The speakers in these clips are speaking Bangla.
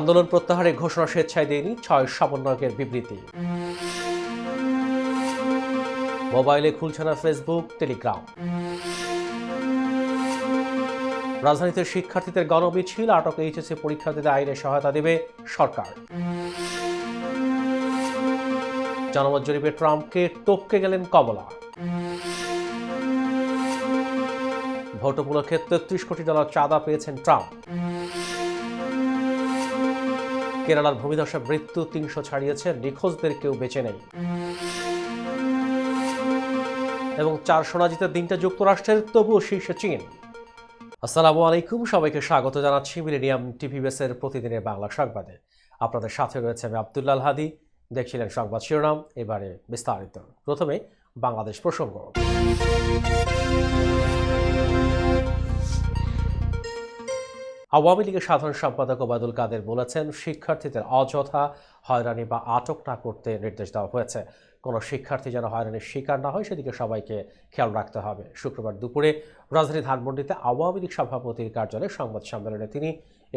আন্দোলন প্রত্যাহারের ঘোষণা স্বেচ্ছায় দেয়নি ছয় সমন্বয়কের বিবৃতি। মোবাইলে খুলছে না ফেসবুক, টেলিগ্রাম। রাজধানীতে শিক্ষার্থীদের গণমিছিল, আটক এইচএসসি পরীক্ষার্থীদের আইনে সহায়তা দেবে সরকার। জনমত জরিপে ট্রাম্পকে টপকে গেলেন কমলা। ভোট উপলক্ষে তেত্রিশ কোটি ডলার চাঁদা পেয়েছেন ট্রাম্প। কেরালার ভূমিধসে মৃত্যু তিনশো ছাড়িয়েছে, নিখোঁজদের কেউ বেঁচে নেই। এবং চার সোনা জিতের দিনটা যুক্তরাষ্ট্রের, তবুও শীর্ষে চীন। আসসালামু আলাইকুম, সবাইকে স্বাগত জানাচ্ছি মিলেনিয়াম টিভি বেসের প্রতিদিনের বাংলা সংবাদে। আপনাদের সাথে রয়েছে আমি আবদুল্লাল হাদি। দেখছিলেন সংবাদ শিরোনাম, এবারে বিস্তারিত। প্রথমে বাংলাদেশ প্রসঙ্গ। আওয়ামী লীগের সাধারণ সম্পাদক ওবায়দুল কাদের বলেছেন, শিক্ষার্থীদের অযথা হয়রানি বা আটক না করতে নির্দেশ দেওয়া হয়েছে। কোনো শিক্ষার্থী যেন হয়রানির শিকার না হয়, সেদিকে সবাইকে খেয়াল রাখতে হবে। শুক্রবার দুপুরে রাজধানী ধানমন্ডিতে আওয়ামী লীগ সভাপতির কার্যালয়ে সংবাদ সম্মেলনে তিনি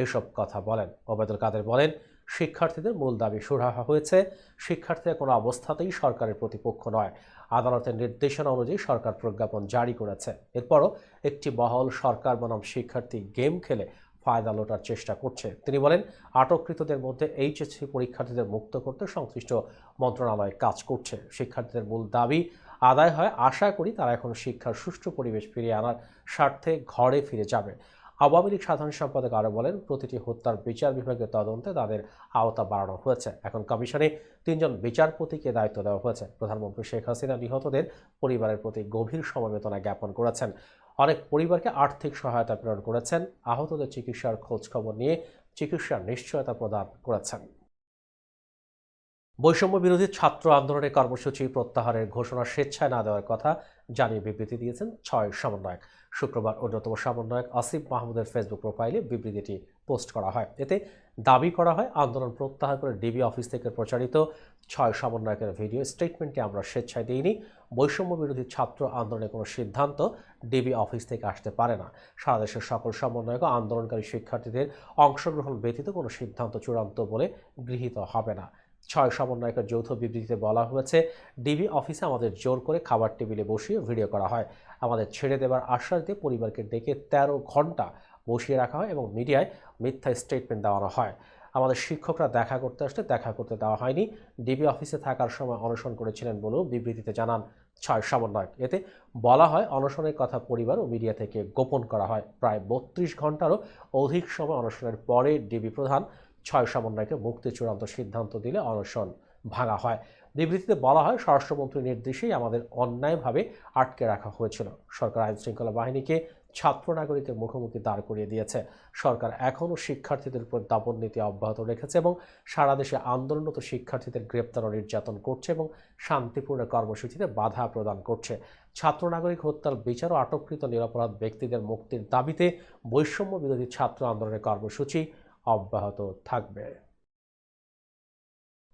এসব কথা বলেন। ওবায়দুল কাদের বলেন, শিক্ষার্থীদের মূল দাবি সুরাহা হয়েছে শিক্ষার্থীরা কোনো অবস্থাতেই সরকারের প্রতিপক্ষ নয়। আদালতের নির্দেশনা অনুযায়ী সরকার প্রজ্ঞাপন জারি করেছে। এরপরও একটি বহল সরকার বনাম শিক্ষার্থী গেম খেলে ফায়দা লোটার চেষ্টা করছে। তিনি বলেন, আটককৃতদের মধ্যে এইচএসসি পরীক্ষার্থীদের মুক্ত করতে সংশ্লিষ্ট মন্ত্রণালয় কাজ করছে। শিক্ষার্থীদের মূল দাবি, আদায় হয় আশা করি তারা এখন শিক্ষার সুষ্ঠু পরিবেশ ফিরিয়ে আনার স্বার্থে ঘরে ফিরে যাবে। আওয়ামী লীগ সাধারণ সম্পাদক আরও বলেন, প্রতিটি হত্যার বিচার বিভাগের তদন্তে তাদের আওতা বাড়ানো হয়েছে। এখন কমিশনে তিনজন বিচারপতিকে দায়িত্ব দেওয়া হয়েছে। প্রধানমন্ত্রী শেখ হাসিনা নিহতদের পরিবারের প্রতি গভীর সমবেদনা জ্ঞাপন করেছেন। অনেক পরিবারকে আর্থিক সহায়তা প্রেরণ করেছেন। আহতদের চিকিৎসার খোঁজ খবর নিয়ে চিকিৎসার নিশ্চয়তা প্রদান করেছেন। বৈষম্য বিরোধী ছাত্র আন্দোলনের কর্মসূচি প্রত্যাহারের ঘোষণা স্বেচ্ছায় না দেওয়ার কথা জানিয়ে বিবৃতি দিয়েছেন ছয় সমন্বয়ক। শুক্রবার অন্যতম সমন্বয়ক আসিফ মাহমুদের ফেসবুক প্রোফাইলে বিবৃতিটি পোস্ট করা হয়। এতে দাবি করা হয়, আন্দোলন প্রত্যাহার করে ডিবি অফিস থেকে প্রচারিত ছয় সমন্বয়কের ভিডিও স্টেটমেন্টটি আমরা স্বেচ্ছায় দিইনি। বৈষম্য বিরোধী ছাত্র আন্দোলনের কোনো সিদ্ধান্ত ডিবি অফিস থেকে আসতে পারে না। সারা দেশের সকল সমন্বয়ক আন্দোলনকারী শিক্ষার্থীদের অংশগ্রহণ ব্যতীত কোনো সিদ্ধান্ত চূড়ান্ত বলে গৃহীত হবে না। ছয় সমন্বয়কের যৌথ বিবৃতিতে বলা হয়েছে, ডিবি অফিসে আমাদের জোর করে খাবার টেবিলে বসিয়ে ভিডিও করা হয়। আমাদের ছেড়ে দেওয়ার আশ্বাস দিয়ে পরিবারকে ডেকে তেরো ঘণ্টা বসিয়ে রাখা হয় এবং মিডিয়ায় মিথ্যা স্টেটমেন্ট দেওয়ানো হয়। আমাদের শিক্ষকরা দেখা করতে আসলে দেখা করতে দেওয়া হয়নি। ডিবি অফিসে থাকার সময় অনশন করেছিলেন বলেও বিবৃতিতে জানান ছয় সমন্বয়ক। এতে বলা হয়, অনশনের কথা পরিবার ও মিডিয়া থেকে গোপন করা হয়। প্রায় বত্রিশ ঘন্টারও অধিক সময় অনশনের পরে ডিবি প্রধান ছয় সমন্বয়কে মুক্তি চূড়ান্ত সিদ্ধান্ত দিলে অনশন ভাঙা হয়। বিবৃতিতে বলা হয়, স্বরাষ্ট্রমন্ত্রীর নির্দেশেই আমাদের অন্যায়ভাবে আটকে রাখা হয়েছিল। সরকার আইন শৃঙ্খলা বাহিনীকে ছাত্র নাগরিকের মুখোমুখি দাঁড় করিয়ে দিয়েছে। সরকার এখনও শিক্ষার্থীদের উপর দাপন নীতি অব্যাহত রেখেছে এবং সারা দেশে আন্দোলনরত শিক্ষার্থীদের গ্রেপ্তার ও নির্যাতন করছে এবং শান্তিপূর্ণ কর্মসূচিতে বাধা প্রদান করছে। ছাত্র নাগরিক হত্যার বিচার ও আটককৃত নিরাপরাধ ব্যক্তিদের মুক্তির দাবিতে বৈষম্য বিরোধী ছাত্র আন্দোলনের কর্মসূচি অব্যাহত থাকবে।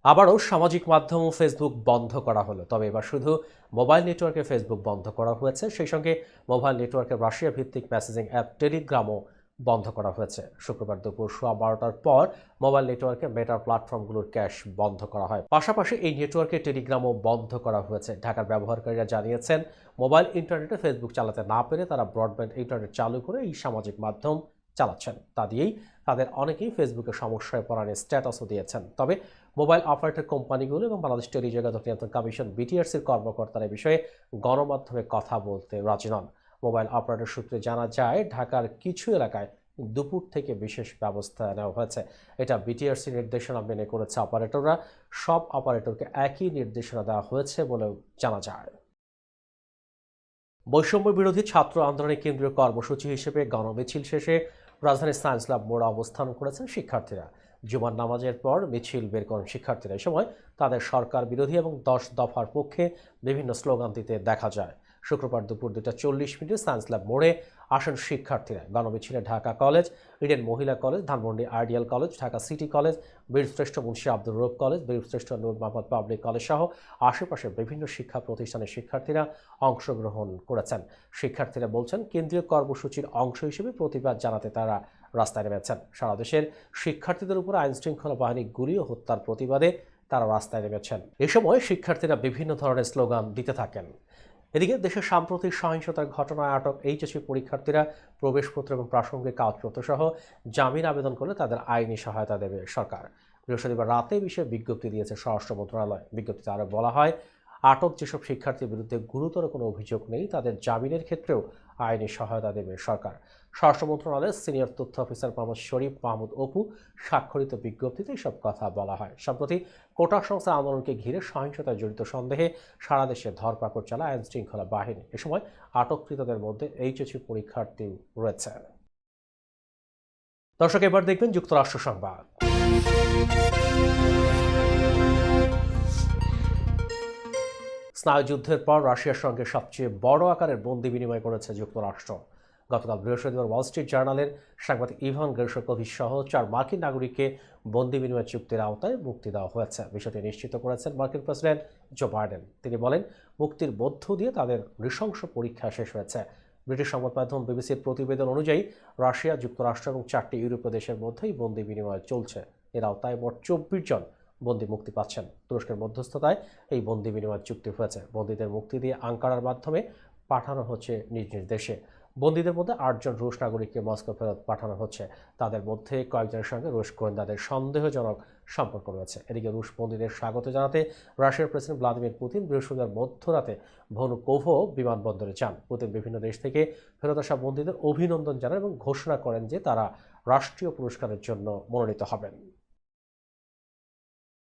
আবারও সামাজিক মাধ্যম ফেসবুক বন্ধ করা হলো। তবে এবার শুধু মোবাইল নেটওয়ার্কে ফেসবুক বন্ধ করা হয়েছে। সেই সঙ্গে মোবাইল নেটওয়ার্কের রাশিয়া ভিত্তিক মেসেজিং অ্যাপ টেলিগ্রামও বন্ধ করা হয়েছে। শুক্রবার দুপুর সোয়া বারোটার পর মোবাইল নেটওয়ার্কে মেটার প্ল্যাটফর্মগুলোর ক্যাশ বন্ধ করা হয়। পাশাপাশি এই নেটওয়ার্কে টেলিগ্রামও বন্ধ করা হয়েছে। ঢাকার ব্যবহারকারীরা জানিয়েছেন, মোবাইল ইন্টারনেটে ফেসবুক চালাতে না পেরে তারা ব্রডব্যান্ড ইন্টারনেট চালু করে এই সামাজিক মাধ্যম চালাচ্ছেন। তা দিয়েই তাদের অনেকেই ফেসবুকে সমস্যায় পড়া নিয়ে স্ট্যাটাসও দিয়েছেন। তবে মোবাইল অপারেটর কোম্পানিগুলো এবং বাংলাদেশ টেলিযোগাযোগ নিয়ন্ত্রণ কমিশন বিটিআরসির কর্মকর্তারা বিষয়ে গণমাধ্যমে কথা বলতে রাজি নন। মোবাইল অপারেটর সূত্রে জানা যায়, ঢাকার কিছু এলাকায় দুপুর থেকে বিশেষ ব্যবস্থা নেওয়া হয়েছে। এটা বিটিআরসি নির্দেশনা মেনে করেছে অপারেটররা। সব অপারেটরকে একই নির্দেশনা দেওয়া হয়েছে বলেও জানা যায়। বৈষম্য বিরোধী ছাত্র আন্দোলনের কেন্দ্রীয় কর্মসূচি হিসেবে গণমিছিল শেষে রাজধানীর সায়েন্স ল্যাব মোড়ে অবস্থান করেছেন শিক্ষার্থীরা। জুমার নামাজের পর মিছিল বের করেন শিক্ষার্থীরা। এ সময় তাদের সরকার বিরোধী এবং দশ দফার পক্ষে বিভিন্ন স্লোগান দিতে দেখা যায়। শুক্রবার দুপুর দুটা চল্লিশ মিনিটে সায়েন্স ল্যাব মোড়ে আসেন শিক্ষার্থীরা। গণমিছিলে Dhaka college, Eden Mohila college, Dhanmondi ideal college, Dhaka city college, Birshreshtha Munshi Abdur Rauf college, বীরশ্রেষ্ঠ নূর মোহাম্মদ পাবলিক কলেজ সহ আশেপাশের বিভিন্ন শিক্ষা প্রতিষ্ঠানের শিক্ষার্থীরা অংশগ্রহণ করেছেন। শিক্ষার্থীরা বলছেন, কেন্দ্রীয় কর্মসূচির অংশ হিসেবে প্রতিবাদ জানাতে তারা রাস্তায় নেমেছেন। সারা দেশের শিক্ষার্থীদের উপর আইন শৃঙ্খলা বাহিনী গুলি ও হত্যার প্রতিবাদে তারা রাস্তায় নেমেছেন। এ সময় শিক্ষার্থীরা বিভিন্ন ধরনের স্লোগান দিতে থাকেন। এদিকে দেশের সাম্প্রতিক সহিংসতার ঘটনায় আটক এইচএসি পরীক্ষার্থীরা প্রবেশপত্র এবং প্রাসঙ্গিক কাগজপত্র সহ জামিন আবেদন করলে তাদের আইনি সহায়তা দেবে সরকার। বৃহস্পতিবার রাতে বিষয়ে বিজ্ঞপ্তি দিয়েছে স্বরাষ্ট্র মন্ত্রণালয়। বিজ্ঞপ্তিতে আরও বলা হয়, আটক যেসব শিক্ষার্থীর বিরুদ্ধে গুরুতর কোনো অভিযোগ নেই, তাদের জামিনের ক্ষেত্রেও আইনি সহায়তা দেবে সরকার। স্বরাষ্ট্র মন্ত্রণালয়ের সিনিয়র তথ্য অফিসার মোহাম্মদ শরীফ মাহমুদ অপু স্বাক্ষরিত বিজ্ঞপ্তিতে এসব কথা বলা হয়। সম্প্রতি কোটা সংস্থা আন্দোলনকে ঘিরে সহিংসতায় জড়িত সন্দেহে সারা দেশে ধরপাকড় চালায় আইন শৃঙ্খলা বাহিনী। এ সময় আটককৃতদের মধ্যে এইচএসসি পরীক্ষার্থী রয়েছে দর্শক, এবার দেখবেন যুক্তরাষ্ট্র সংবাদ। স্নায়ুযুদ্ধের পর রাশিয়ার সঙ্গে সবচেয়ে বড় আকারের বন্দি বিনিময় করেছে যুক্তরাষ্ট্র। গতকাল বৃহস্পতিবার ওয়াল স্ট্রিট জার্নালের সাংবাদিক ইভান গেরশকোভিচ সহ চার মার্কিন নাগরিককে বন্দি বিনিময় চুক্তির আওতায় মুক্তি দেওয়া হয়েছে। বিষয়টি নিশ্চিত করেছেন মার্কিন প্রেসিডেন্ট জো বাইডেন। তিনি বলেন, মুক্তির মধ্য দিয়ে তাদের নৃশংস পরীক্ষা শেষ হয়েছে। ব্রিটিশ সংবাদ মাধ্যম বিবিসির প্রতিবেদন অনুযায়ী, রাশিয়া, যুক্তরাষ্ট্র এবং চারটি ইউরোপীয় দেশের মধ্যেই বন্দি বিনিময় চলছে। এর আওতায় মোট চব্বিশ জন বন্দি মুক্তি পাচ্ছেন। তুরস্কের মধ্যস্থতায় এই বন্দি বিনিময় চুক্তি হয়েছে। বন্দীদের মুক্তি দিয়ে আঙ্কারার মাধ্যমে পাঠানো হচ্ছে নিজ নিজ দেশে। বন্দীদের মধ্যে আটজন রুশ নাগরিককে মস্কো ফেরত পাঠানো হচ্ছে। তাদের মধ্যে কয়েকজনের সঙ্গে রুশ গোয়েন্দাদের সন্দেহজনক সম্পর্ক রয়েছে। এদিকে রুশ বন্দীদের স্বাগত জানাতে রাশিয়ার প্রেসিডেন্ট ভ্লাদিমির পুতিন বৃহস্পতিবার মধ্যরাতে ভনুকোভো বিমানবন্দরে যান। পুতিন বিভিন্ন দেশ থেকে ফেরত আসা বন্দীদের অভিনন্দন জানান এবং ঘোষণা করেন যে তারা রাষ্ট্রীয় পুরস্কারের জন্য মনোনীত হবেন।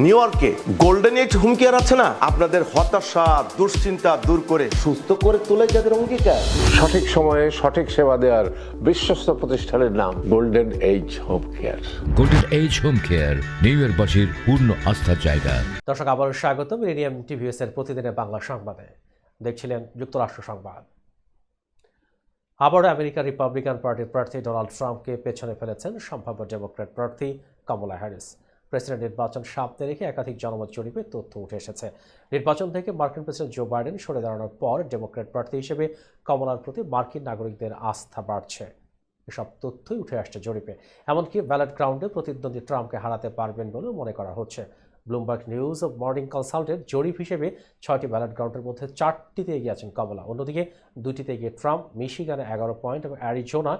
নিউ ইয়র্কে গোল্ডেন এজ হুমকি আর আছে না? আপনাদের হতাশা দুশ্চিন্তা দূর করে সুস্থ করে তোলে যাদের অঙ্গীকার। সঠিক সময়ে সঠিক সেবা দেওয়ার বিশ্বস্ত প্রতিষ্ঠানের নাম Golden Age Home Care Golden Age Home Care New ইয়র্কবাসীর পূর্ণ আস্থার জায়গা। দর্শক আবারও স্বাগত মিলেনিয়াম টিভিএসের প্রতিদিনের বাংলা সংবাদে। দেখছিলেন যুক্তরাষ্ট্র সংবাদ। আবারও আমেরিকার রিপাবলিকান পার্টির প্রার্থী ডোনাল্ড ট্রাম্পকে পেছনে ফেলেছেন সম্ভাব্য ডেমোক্র্যাট প্রার্থী কমলা হ্যারিস প্রেসিডেন্ট নির্বাচন সামনে রেখে একাধিক জনমত জরিপে তথ্য উঠে এসেছে। নির্বাচন থেকে মার্কিন প্রেসিডেন্ট জো বাইডেন সরে দাঁড়ানোর পর ডেমোক্রেট প্রার্থী হিসেবে কমলার প্রতি মার্কিন নাগরিকদের আস্থা বাড়ছে। এসব তথ্যই উঠে আসছে জরিপে। এমনকি ব্যালট গ্রাউন্ডে প্রতিদ্বন্দ্বী ট্রাম্পকে হারাতে পারবেন বলেও মনে করা হচ্ছে। ব্লুমবার্গ নিউজ অব মর্নিং কনসাল্টের জরিপ হিসেবে ছয়টি ব্যালট গ্রাউন্ডের মধ্যে চারটিতে এগিয়ে আছেন কমলা। অন্যদিকে দুটিতে এগিয়ে ট্রাম্প, মিশিগানে এগারো পয়েন্ট এবং অ্যারিজোনা,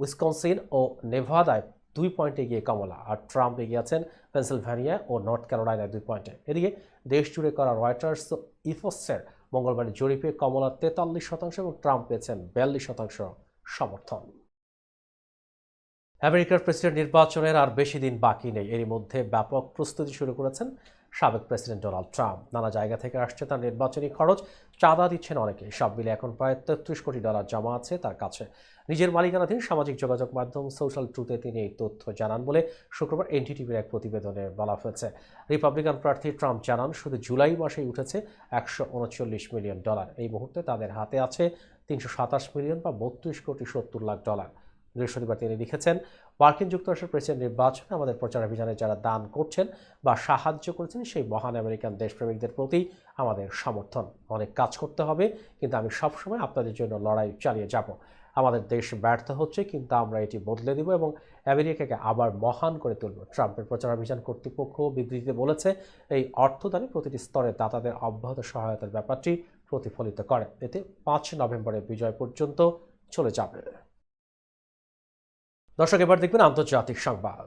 উইসকনসিন ও নেভাদায় দুই পয়েন্টে গিয়ে কমলা আর ট্রাম্প এগিয়ে আছেন পেনসিলভ্যানিয়া ও নর্থ ক্যারোলাইনায় দুই পয়েন্টে। এদিকে দেশ জুড়ে করা রয়টার্স ইফোসের মঙ্গলবার জরিপে কমলা তেতাল্লিশ শতাংশ এবং ট্রাম্প পেয়েছেন বিয়াল্লিশ শতাংশ সমর্থন। আমেরিকার প্রেসিডেন্ট নির্বাচনের আর বেশি দিন বাকি নেই। এরই মধ্যে ব্যাপক প্রস্তুতি শুরু করেছেন সাবেক প্রেসিডেন্ট ডোনাল্ড ট্রাম্প। নানা জায়গা থেকে আসছে তার নির্বাচনী খরচ। চাঁদা দিচ্ছেন অনেকে। সব মিলে এখন প্রায় তেত্রিশ কোটি ডলার জমা আছে তার কাছে। নিজের মালিকানাধীন সামাজিক যোগাযোগ মাধ্যম সোশ্যাল ট্রুথে তিনি এই তথ্য জানান বলে শুক্রবার এনটিটিভির এক প্রতিবেদনে বলা হয়েছে। রিপাবলিকান প্রার্থী ট্রাম্প জানান, শুধু জুলাই মাসেই উঠেছে একশো উনচল্লিশ মিলিয়ন ডলার। এই মুহূর্তে তাদের হাতে আছে তিনশো সাতাশ মিলিয়ন বা বত্রিশ কোটি সত্তর লাখ ডলার। বৃহস্পতিবার তিনি লিখেছেন, মার্কিন যুক্তরাষ্ট্রের প্রেসিডেন্ট নির্বাচনে আমাদের প্রচারাভিযানে যারা দান করছেন বা সাহায্য করেছেন সেই মহান আমেরিকান দেশপ্রেমিকদের প্রতি আমাদের সমর্থন। অনেক কাজ করতে হবে, কিন্তু আমি সবসময় আপনাদের জন্য লড়াই চালিয়ে যাব। আমাদের দেশ ব্যর্থ হচ্ছে, কিন্তু আমরা এটি বদলে দেব এবং আমেরিকাকে আবার মহান করে তুলব। ট্রাম্পের প্রচারাভিযান কর্তৃপক্ষ বিবৃতিতে বলেছে, এই অর্থদানে প্রতিটি স্তরে দাতাদের অব্যাহত সহায়তার ব্যাপারটি প্রতিফলিত করে। এতে পাঁচ নভেম্বরের বিজয় পর্যন্ত চলে যাবে। দর্শক, এবার দেখবেন আন্তর্জাতিক সংবাদ।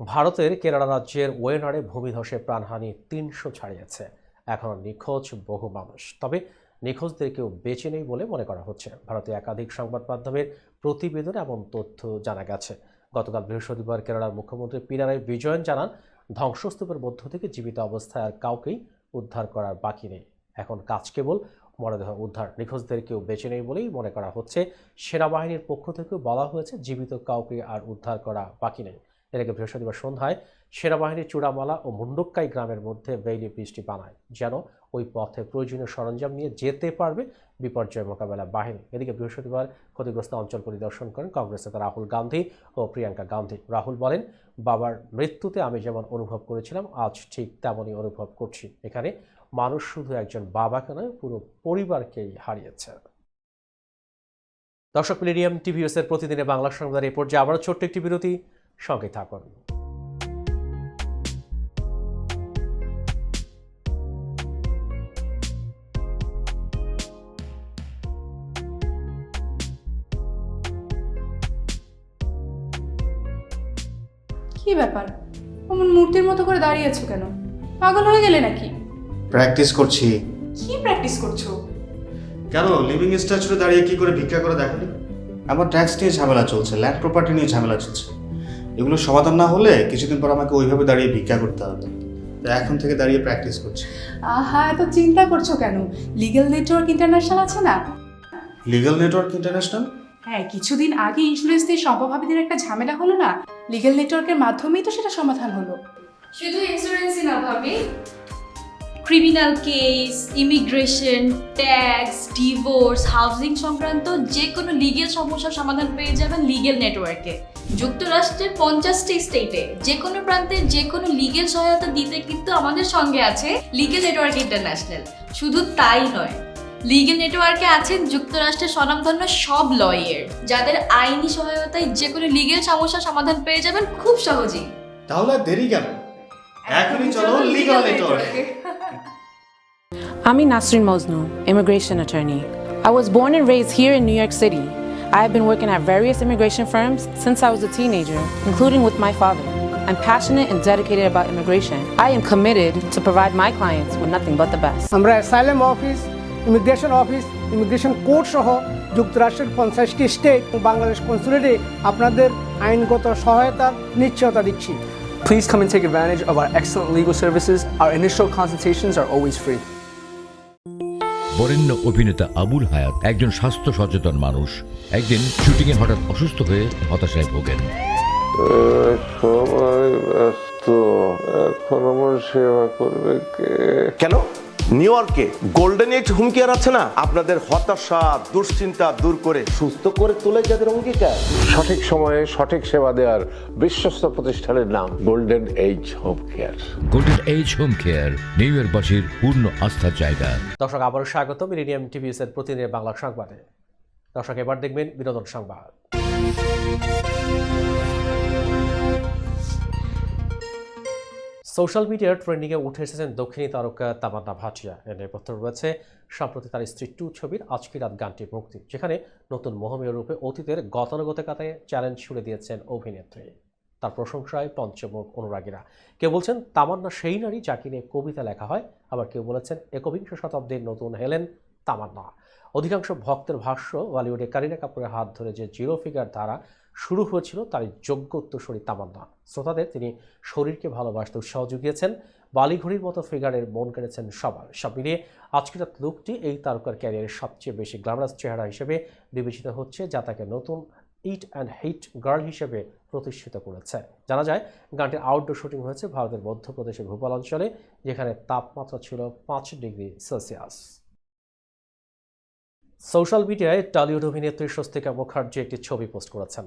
ভারতের কেরালা রাজ্যের ওয়েনারে ভূমিধসে প্রাণহানি তিনশো ছাড়িয়েছে। এখনও নিখোঁজ বহু মানুষ। তবে নিখোঁজদের কেউ বেঁচে নেই বলে মনে করা হচ্ছে। ভারতীয় একাধিক সংবাদ মাধ্যমের প্রতিবেদনে এমন তথ্য জানা গেছে। গতকাল বৃহস্পতিবার কেরালার মুখ্যমন্ত্রী পিনারাই বিজয়ন জানান, ধ্বংসস্তূপের মধ্য থেকে জীবিত অবস্থায় আর কাউকেই উদ্ধার করার বাকি নেই। এখন কাজ কেবল মরদেহ উদ্ধার। নিখোঁজদের কেউ বেঁচে নেই বলেই মনে করা হচ্ছে। সেনাবাহিনীর পক্ষ থেকেও বলা হয়েছে, জীবিত কাউকে আর উদ্ধার করা বাকি নেই। এর আগে বৃহস্পতিবার সন্ধ্যায় সেনাবাহিনীর চূড়ামালা ও মুন্ডক্কাই গ্রামের মধ্যে বেইলি বৃষ্টি বানায় যেন ওই পথে প্রয়োজনীয় সরঞ্জাম নিয়ে যেতে পারবে বিপর্যয় মোকাবেলা বাহিনী। এদিকে বৃহস্পতিবার ক্ষতিগ্রস্ত অঞ্চল পরিদর্শন করেন কংগ্রেস নেতা রাহুল গান্ধী ও প্রিয়াঙ্কা গান্ধী। রাহুল বলেন, বাবার মৃত্যুতে আমি যেমন অনুভব করেছিলাম, আজ ঠিক তেমনই অনুভব করছি। এখানে মানুষ শুধু একজন বাবাকে নয়, পুরো পরিবারকেই হারিয়েছে। দর্শক, মিলিনিয়াম টিভিএস এর প্রতিদিনের বাংলা সংবাদের এই পর্যায়ে আবারও ছোট্ট একটি বিরতি। সঙ্গে থাকুন। কি ব্যাপার? অমন মূর্তির মতো করে দাঁড়িয়ে আছো কেন? পাগল হয়ে গেলে নাকি? প্র্যাকটিস করছি। কি প্র্যাকটিস করছ? কেন? লিভিং স্ট্যাচুরে দাঁড়িয়ে কি করে ভিক্ষা করে দেখনি আমার ট্যাক্স নিয়ে ঝামেলা চলছে ল্যান্ড প্রপার্টি নিয়ে ঝামেলা চলছে। এগুলো সমাধান না হলে কিছুদিন পর আমাকে ওইভাবে দাঁড়িয়ে ভিক্ষা করতে হবে। তো এখন থেকে দাঁড়িয়ে প্র্যাকটিস করছি। আহা এত চিন্তা করছ কেন? লিগ্যাল নেটওয়ার্ক ইন্টারন্যাশনাল আছে না? লিগাল নেটওয়ার্ক ইন্টারন্যাশনাল হ্যাঁ কিছুদিন আগে ইন্স্যুরেন্স দিয়ে সম্পভাবীদের একটা ঝামেলা হলো না? লিগ্যাল নেটওয়ার্কের মাধ্যমেই তো সেটা সমাধান হলো। শুধু ইন্স্যুরেন্সই না ভাবি। Criminal case immigration tax divorce housing সংক্রান্ত যে কোনো লিগেল সমস্যার সমাধান পেয়ে যাবেন লিগেল নেটওয়ার্কে যুক্তরাষ্ট্রের পঞ্চাশটি স্টেটে যে কোনো প্রান্তে যে কোনো লিগেল সহায়তা দিতে কিন্তু আমাদের সঙ্গে আছে লিগেল নেটওয়ার্ক ইন্টারন্যাশনাল শুধু তাই নয় লিগেল নেটওয়ার্কে আছেন যুক্তরাষ্ট্রের স্বনামধন্য সব লয়ার যাদের আইনি সহায়তায় যে কোনো লিগেল সমস্যার সমাধান পেয়ে যাবেন খুব সহজেই। তাহলে দেরি কেন? এখনই চলো legal network I'm Nasrin Mosnu, immigration attorney. I was born and raised here in New York City. I have been working at various immigration firms since I was a teenager, including with my father. I'm passionate and dedicated about immigration. I am committed to provide my clients with nothing but the best. আমরা asylum office immigration office immigration court সহ যুক্তরাষ্ট্রের পঞ্চাশটি স্টেট ও বাংলাদেশ কনসুলেটে আপনাদের আইনগত সহায়তার নিশ্চয়তা দিচ্ছি Please come and take advantage of our excellent legal services. Our initial consultations are always free. বরেণ্য অভিনেতা আবুল হায়াত একজন স্বাস্থ্য সচেতন মানুষ একদিন শুটিংয়ে হঠাৎ অসুস্থ হয়ে হতাশায় ভোগেন। সবাই ব্যস্ত। এখন আমার সেবা করবে কে? কেন? নিউ ইয়র্কে গোল্ডেন এইজ হোম কেয়ার আছে না? আপনাদের হতাশা দুশ্চিন্তা দূর করে সুস্থ করে তোলে যাদের অঙ্গীকার। সঠিক সময়ে সঠিক সেবা দেওয়ার বিশ্বস্ত প্রতিষ্ঠানের নাম Golden Age Home Care. Golden Age Home Care New ইয়র্কবাসীর পূর্ণ আস্থার জায়গা দর্শক আবারও স্বাগত মিলিনিয়াম টিভিএস এর প্রতিদিনের বাংলা সংবাদে। দর্শক, এবার দেখবেন বিনোদন সংবাদ। সোশ্যাল মিডিয়ার ট্রেন্ডিংয়ে উঠে এসেছেন দক্ষিণী তারকা তামান্না ভাটিয়া। এর নেপথ্যে রয়েছে, সম্প্রতি তার স্ত্রী টু ছবির আজকি রাত গানটির মুক্তি, যেখানে নতুন মোহমীয় রূপে অতীতের গতানুগতিকতায় চ্যালেঞ্জ ছুড়ে দিয়েছেন অভিনেত্রী। তার প্রশংসায় পঞ্চমুখ অনুরাগীরা। কেউ বলছেন, তামান্না সেই নারী যাকে নিয়ে কবিতা লেখা হয়, আবার কেউ বলেছেন, একবিংশ শতাব্দীর নতুন হেলেন তামান্না। অধিকাংশ ভক্তের ভাষ্য, বলিউডে কারিনা কাপুরের হাত ধরে যে জিরো ফিগার ধারা শুরু হয়েছিল, তারই যোগ্য উত্তরসূরি তামান্না। শ্রোতাদের তিনি শরীরকে ভালোবাসতে উৎসাহ জুগিয়েছেন বালিঘড়ির মতো ফিগারের মন কেড়েছেন সবার। সব মিলিয়ে আজকের লুকটি এই তারকার ক্যারিয়ারের সবচেয়ে বেশি গ্ল্যামারাস চেহারা হিসেবে বিবেচিত হচ্ছে, যা তাকে নতুন ইট অ্যান্ড হিট গার্ল হিসেবে প্রতিষ্ঠিত করেছে। জানা যায়, গানটির আউটডোর শুটিং হয়েছে ভারতের মধ্যপ্রদেশের ভূপাল অঞ্চলে, যেখানে তাপমাত্রা ছিল পাঁচ ডিগ্রি সেলসিয়াস। সোশ্যাল মিডিয়ায় টলিউড অভিনেত্রী স্বস্তিকা মুখার্জি একটি ছবি পোস্ট করেছেন।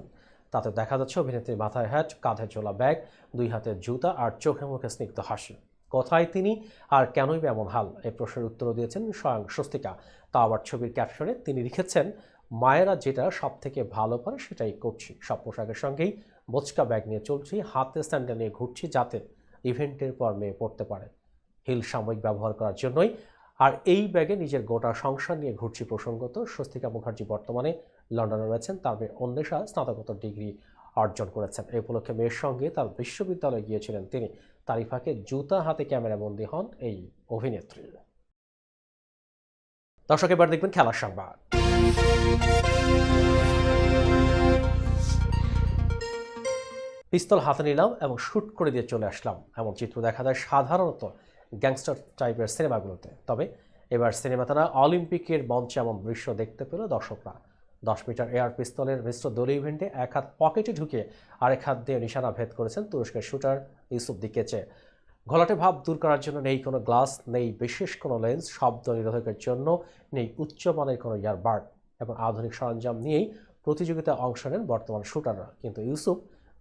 তাতে দেখা যাচ্ছে অভিনেত্রীর মাথায় হ্যাট কাঁধে ঝোলা ব্যাগ দুই হাতে জুতা আর চোখে মুখে স্নিগ্ধ হাসি। কোথায় তিনি আর কেনই এমন হাল? এই প্রশ্নের উত্তর দিয়েছেন স্বয়ং স্বস্তিকা। তা আবার ছবির ক্যাপশনে তিনি লিখেছেন, মায়েরা যেটা সব থেকে ভালো পারে সেটাই করছি। সব পোশাকের সঙ্গেই বোচকা ব্যাগ নিয়ে চলছি, হাতে স্যান্ডেল নিয়ে ঘুরছি যাতে ইভেন্টের পর মেয়ে পড়তে পারে। হিল সাময়িক ব্যবহার করার জন্যই আর এই ব্যাগে নিজের গোটা সংসার নিয়ে ঘুরছি প্রসঙ্গত। স্বস্তিকা মুখার্জি বর্তমানে লন্ডনে রয়েছেন। তার মেয়ে অন্বেষা স্নাতকোত্তর ডিগ্রি অর্জন করেছেন। এই উপলক্ষে মেয়ের সঙ্গে তার বিশ্ববিদ্যালয়ে গিয়েছিলেন তিনি। তারিফাকে জুতা হাতে ক্যামেরাবন্দি হন এই অভিনেত্রী। দর্শক, এবার দেখবেন খেলার সংবাদ। পিস্তল হাতে নিলাম এবং শ্যুট করে দিয়ে চলে আসলাম। এমন চিত্র দেখা যায় সাধারণত গ্যাংস্টার টাইপের সিনেমাগুলোতে। তবে এবার সিনেমাতে না অলিম্পিকের মঞ্চে এমন দৃশ্য দেখতে পেল দর্শকরা। দশ মিটার এয়ার পিস্তলের মিশ্র দলীয় ইভেন্টে এক হাত পকেটে ঢুকে আরেক হাত দিয়ে নিশানা ভেদ করেছেন তুরস্কের শুটার ইউসুফ দিকেচে। ঘোলাটে ভাব দূর করার জন্য নেই কোনো গ্লাস, নেই বিশেষ কোনো লেন্স শব্দ নিরোধকের জন্য নেই উচ্চমানের কোনো ইয়ারবার্ড এবং আধুনিক সরঞ্জাম নিয়েই প্রতিযোগিতায় অংশ নেন বর্তমান শুটাররা। কিন্তু ইউসুফ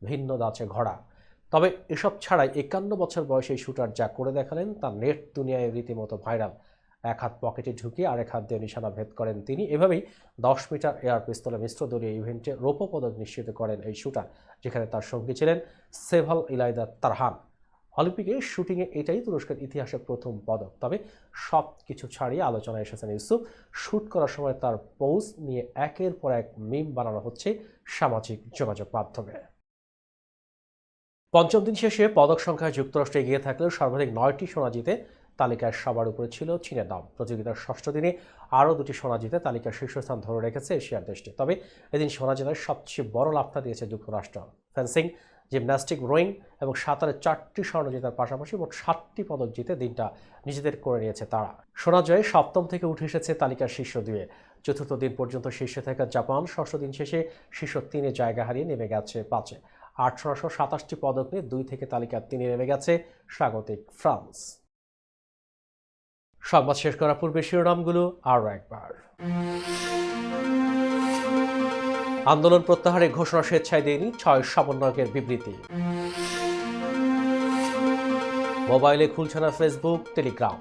ভিন্ন দাঁচে ঘোড়া। তবে এসব ছাড়াই একান্ন বছর বয়সে শুটার যা করে দেখালেন তা নেট দুনিয়ায় রীতিমতো ভাইরাল। এক হাত পকেটে ঢুকিয়ে আরেক হাত দিয়ে নিশানা ভেদ করেন তিনি। এভাবেই দশ মিটার এয়ার পিস্তলে মিশ্র দলীয় ইভেন্টে রৌপ্য পদক নিশ্চিত করেন এই শুটার, যেখানে তার সঙ্গী ছিলেন সেভাল ইলাইদা তারহান। অলিম্পিকে শুটিংয়ে এটাই তুরস্কের ইতিহাসে প্রথম পদক। তবে সব কিছু ছাড়িয়ে আলোচনায় এসেছেন ইউসুফ। শ্যুট করার সময় তার পোজ নিয়ে একের পর এক মিম বানানো হচ্ছে সামাজিক যোগাযোগ মাধ্যমে। পঞ্চম দিন শেষে পদক সংখ্যায় যুক্তরাষ্ট্রে এগিয়ে থাকলেও সর্বাধিক নয়টি সোনা জিতে তালিকায় সবার উপরে ছিল চীনের নাম প্রতিযোগিতার ষষ্ঠ দিনে আরও দুটি সোনা জিতে তালিকার শীর্ষস্থান ধরে রেখেছে এশিয়ার দেশটি। তবে এদিন সোনা জেতার সবচেয়ে বড় লাভটা দিয়েছে যুক্তরাষ্ট্র। ফেন্সিং, জিমন্যাস্টিক, রোয়িং এবং সাঁতারে চারটি স্বর্ণ জেতার পাশাপাশি মোট সাতটি পদক জিতে দিনটা নিজেদের করে নিয়েছে তারা। সোনা জয়ে সপ্তম থেকে উঠে এসেছে তালিকার শীর্ষ দুয়ে। চতুর্থ দিন পর্যন্ত শীর্ষে থাকা জাপান ষষ্ঠ দিন শেষে শীর্ষ তিনে জায়গা হারিয়ে নেমে গেছে পাঁচে। আটশোশো সাতাশটি পদক নিয়ে দুই থেকে তালিকার তিনে নেমে গেছে স্বাগতিক ফ্রান্স। সংবাদ শেষ করার পূর্বে শিরোনামগুলো আরও একবার। আন্দোলন প্রত্যাহারের ঘোষণা স্বেচ্ছায় দেয়নি ছয় সমন্বয়কের বিবৃতি। মোবাইলে খুলছে না ফেসবুক, টেলিগ্রাম।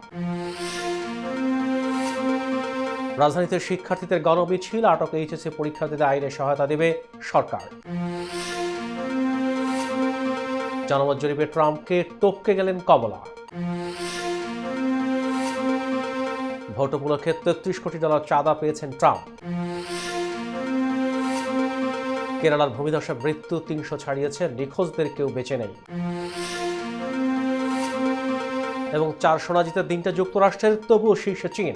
রাজধানীতে শিক্ষার্থীদের গণমিছিল, আটক এইচএসসি পরীক্ষার্থীদের আইনে সহায়তা দেবে সরকার। জনমত জরিপে ট্রাম্পকে টপকে গেলেন কমলা। ভোট উপলক্ষে তেত্রিশ কোটি ডলার চাঁদা পেয়েছেন ট্রাম্প। কেরালার ভূমিধসে মৃত্যু তিনশো ছাড়িয়েছে, নিখোঁজদের কেউ বেঁচে নেই। এবং চার সোনা জিতের দিনটা যুক্তরাষ্ট্রের, তবুও শীর্ষে চীন।